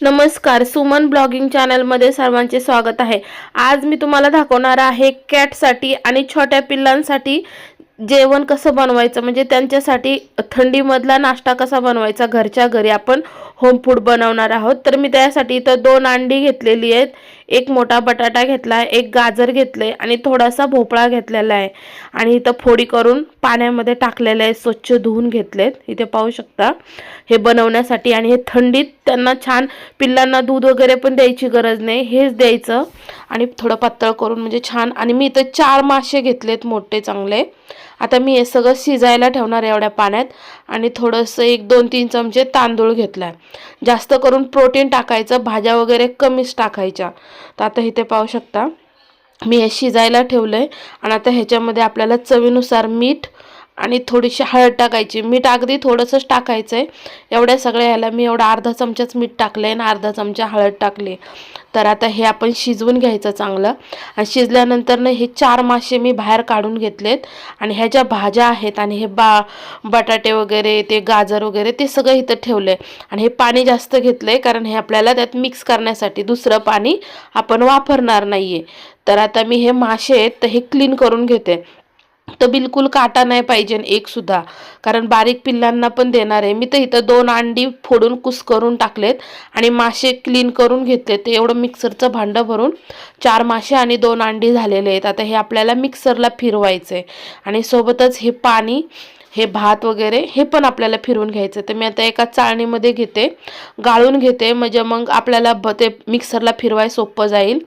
नमस्कार सुमन ब्लॉगिंग चॅनलमध्ये सर्वांचे स्वागत आहे. आज मी तुम्हाला दाखवणार आहे कॅटसाठी आणि छोट्या पिल्लांसाठी जेवण कसं बनवायचं? म्हणजे त्यांच्यासाठी थंडीमधला नाश्ता कसा बनवायचा घरच्या घरी? आपण होम फूड बनवणार आहोत. तर मी त्यासाठी इथं दोन अंडी घेतलेली आहेत. एक मोठा बटाटा घेतला आहे एक गाजर घेतले आणि थोडासा भोपळा घेतलेला आहे. आणि इथं फोडी करून पाण्यामध्ये टाकलेलं आहे स्वच्छ धुवून घेतलेत. इथे पाहू शकता. हे बनवण्यासाठी आणि हे थंडीत त्यांना छान पिल्लांना दूध वगैरे पण द्यायची गरज नाही. हेच द्यायचं. आणि थोडं पातळ करून म्हणजे छान. आणि मी इथं चार मासे घेतलेत मोठे चांगले. आता मी हे सगळं शिजायला ठेवणार आहे एवढ्या पाण्यात. आणि थोडंसं एक दोन तीन चमचे तांदूळ घेतला आहे जास्त करून प्रोटीन टाकायचं भाज्या वगैरे कमीच टाकायच्या. तर आता इथे पाहू शकता. मी हे शिजायला ठेवलं आहे आणि आता ह्याच्यामध्ये आपल्याला चवीनुसार मीठ आणि थोडीशी हळद टाकायची. मीठ अगदी थोडंसंच टाकायचं आहे एवढ्या सगळ्या ह्याला मी एवढा अर्धा चमचाच मीठ टाकलं आहे आणि अर्धा चमचा हळद टाकली. तर आता हे आपण शिजवून घ्यायचं चांगलं. आणि शिजल्यानंतरनं हे चार मासे मी बाहेर काढून घेतलेत. आणि ह्या ज्या भाज्या आहेत आणि हे बा बटाटे वगैरे ते गाजर वगैरे ते सगळं इथं ठेवलं आहे आणि हे पाणी जास्त घेतलं आहे कारण हे आपल्याला त्यात मिक्स करण्यासाठी दुसरं पाणी आपण वापरणार नाही आहे तर आता मी हे मासे आहेत तर हे क्लीन करून घेते. तर बिलकुल काटा नाही पाहिजे एक सुद्धा. कारण बारीक पिल्लांना पण देणार आहे. मी तर इथं दोन अंडी फोडून कुस करून टाकलेत आणि मासे क्लीन करून घेतले ते एवढं मिक्सरचं भांडं भरून चार मासे आणि दोन अंडी झालेले आहेत. आता हे आपल्याला मिक्सरला फिरवायचं आहे आणि सोबतच हे पाणी हे भात वगैरे हे पण आपल्याला फिरवून घ्यायचं तर मी आता एका चाळणीमध्ये घेते गाळून घेते. म्हणजे मग आपल्याला ब ते मिक्सरला फिरवाय सोपं जाईल.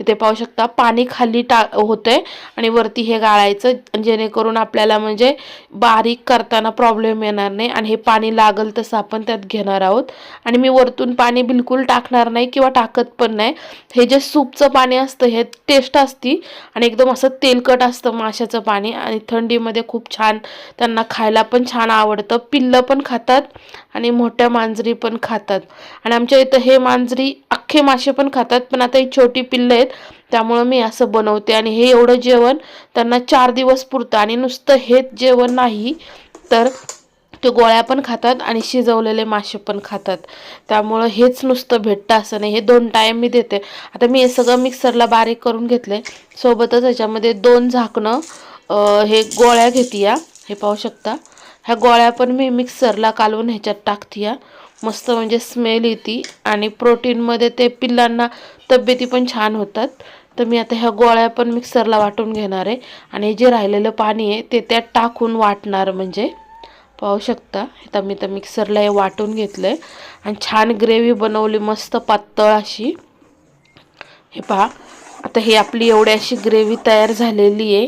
इथे पाहू शकता पाणी खाली टा होतंय आणि वरती हे गाळायचं. जेणेकरून आपल्याला म्हणजे बारीक करताना प्रॉब्लेम येणार नाही आणि हे पाणी लागल तसं आपण त्यात घेणार आहोत. आणि मी वरतून पाणी बिलकुल टाकणार नाही किंवा टाकत पण नाही. हे जे सूपचं पाणी असतं हे टेस्ट असती आणि एकदम असं तेलकट असतं माशाचं पाणी आणि थंडीमध्ये खूप छान त्यांना खायला पण छान आवडतं. पिल्लं पण खातात आणि मोठ्या मांजरी पण खातात. आणि आमच्या इथं हे मांजरी अख्खे मासे पण खातात पण आता ही छोटी पिल्लं आहेत त्यामुळं मी असं बनवते. आणि हे एवढं जेवण त्यांना चार दिवस पुरतं. आणि नुसतं हेच जेवण नाही तर ते गोळ्या पण खातात आणि शिजवलेले मासे पण खातात. त्यामुळं हेच नुसतं भेटतं असं नाही. हे दोन टाईम मी देते. आता मी हे सगळं मिक्सरला बारीक करून घेतले सोबतच याच्यामध्ये दोन झाकणं हे गोळ्या घेते या हे पाहू शकता. ह्या गोळ्या पण मी मिक्सरला कालवून ह्याच्यात टाकते मस्त म्हणजे स्मेल येते आणि प्रोटीनमध्ये ते पिल्लांना तब्येती पण छान होतात. तर मी आता ह्या गोळ्या पण मिक्सरला वाटून घेणार आहे. आणि जे राहिलेलं पाणी आहे ते त्यात टाकून वाटणार म्हणजे. पाहू शकता. आता मी तर मिक्सरला हे वाटून घेतलं आहे आणि छान ग्रेव्ही बनवली मस्त पातळ अशी. हे पहा. आता हे आपली एवढी अशी ग्रेव्ही तयार झालेली आहे.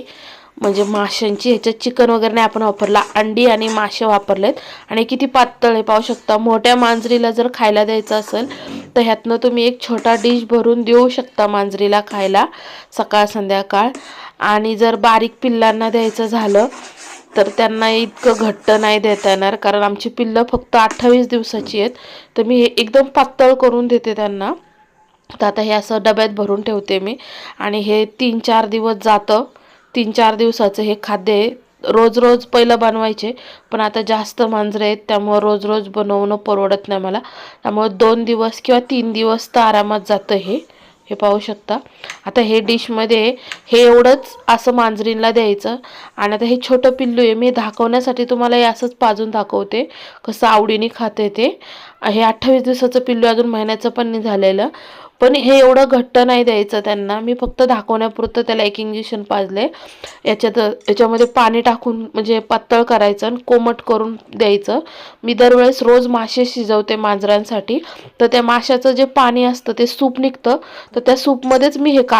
म्हणजे माशांची ह्याच्यात चिकन वगैरे नाही आपण वापरला अंडी आणि मासे वापरलेत. आणि किती पातळ हे पाहू शकता. मोठ्या मांजरीला जर खायला द्यायचं असेल तर ह्यातनं तुम्ही एक छोटा डिश भरून देऊ शकता मांजरीला खायला सकाळ संध्याकाळ. आणि जर बारीक पिल्लांना द्यायचं झालं तर त्यांना इतकं घट्ट नाही देता येणार कारण आमची पिल्लं फक्त अठ्ठावीस दिवसाची आहेत. तर मी हे एकदम पातळ करून देते त्यांना. तर आता हे असं डब्यात भरून ठेवते मी. आणि हे तीन चार दिवस जातं. तीन चार दिवसाचं हे खाद्य रोज रोज पहिलं बनवायचे पण आता जास्त मांजरे आहेत त्यामुळं रोज रोज बनवणं परवडत नाही मला. त्यामुळं दोन दिवस किंवा तीन दिवस तर आरामात जातं हे. हे पाहू शकता. आता हे डिशमध्ये हे एवढंच असं मांजरींला द्यायचं. आणि आता हे छोटं पिल्लू आहे मी दाखवण्यासाठी तुम्हाला हे असंच पाजून दाखवते. कसं आवडीने खाते ते. हे अठ्ठावीस दिवसाचं पिल्लू अजून महिन्याचं पण नाही झालेलं. पण हे एवढं घट्ट नाही द्यायचं त्यांना. मी फक्त दाखवण्यापुरतं त्याला एक इंजेक्शन पाजले. याच्यात याच्यामध्ये पाणी टाकून म्हणजे पातळ करायचं आणि कोमट करून द्यायचं. मी दरवेळेस रोज मासे शिजवते मांजरांसाठी. तर त्या माशाचं जे पाणी असतं ते सूप निघतं. तर त्या सूपमध्येच मी हे का